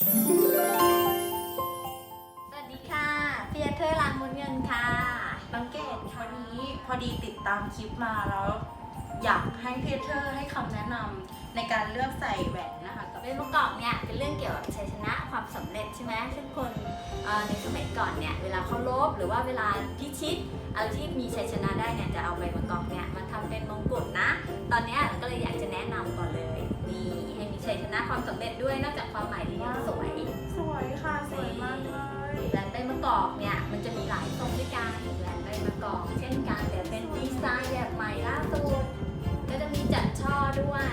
สวัสดีค่ะเฟียเธอร์ลานมุนเงินค่ะสังเกตวันนี้พอดีติดตามคลิปมาแล้ว อยากให้เพียเธอร์ให้คำแนะนำในการเลือกใส่แหวนนะคะกับ เรื่องประกอบเนี่ยเป็นเรื่องเกี่ยวกับชัยชนะความสำเร็จใช่ไหมซึ่งคนเอ่อในสมัยก่อนเนี่ยเวลาเขาลบหรือว่าเวลาพิชิตอะไรที่มีชัยชนะได้เนี่ยจะเอาใบประกอบเนี่ยมาทำเป็นมงกุฎนะ ตอนเนี้ยก็เลยอยากจะแนะนำก่อนเลยนี่ให้มี ชัยชนะความสำเร็จด้วยนอกจากความหมายดียังสวย สวยค่ะ สวยมากเลยแหวนใบมะกอกเนี่ยมันจะมีหลายทรงด้วยกันแหวนใบมะกอก เช่นกันแต่เป็นดีไซน์แบบใหม่ล่าสุดก็จะมีจัดช่อด้วย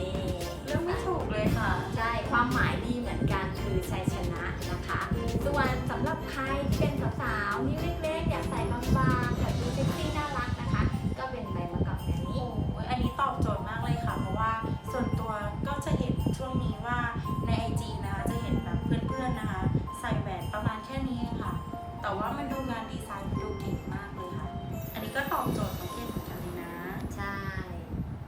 นี่เลือกไม่ถูกเลยค่ะ ใช่ความหมายดีเหมือนกันคือชัยชนะนะคะ ส่วนสำหรับใครที่เป็นสาวๆนิ้วเล็ก แต่ว่ามันดูงานดีไซน์ดูเก๋มากเลยค่ะ อันนี้ก็ตอบโจทย์ของเพื่อนเหมือนกันเลยนะใช่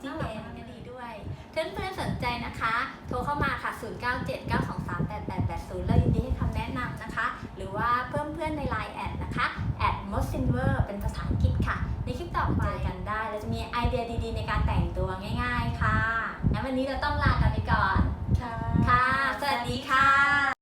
ที่เองก็ดีด้วยเพื่อนเพื่อนๆสนใจนะคะ โทรเข้ามาค่ะ 0979238880 แล้วยินดีให้คำแนะนำนะคะ หรือว่าเพิ่มเพื่อนใน Line แอดนะคะแอด m o s s i n v e r เป็นภาษาอังกฤษค่ะ ในคลิปต่อไปเจอกันได้ แล้วจะมีไอเดียดีๆ ในการแต่งตัวง่าย ๆ ค่ะงั้นวันนี้เราต้องลา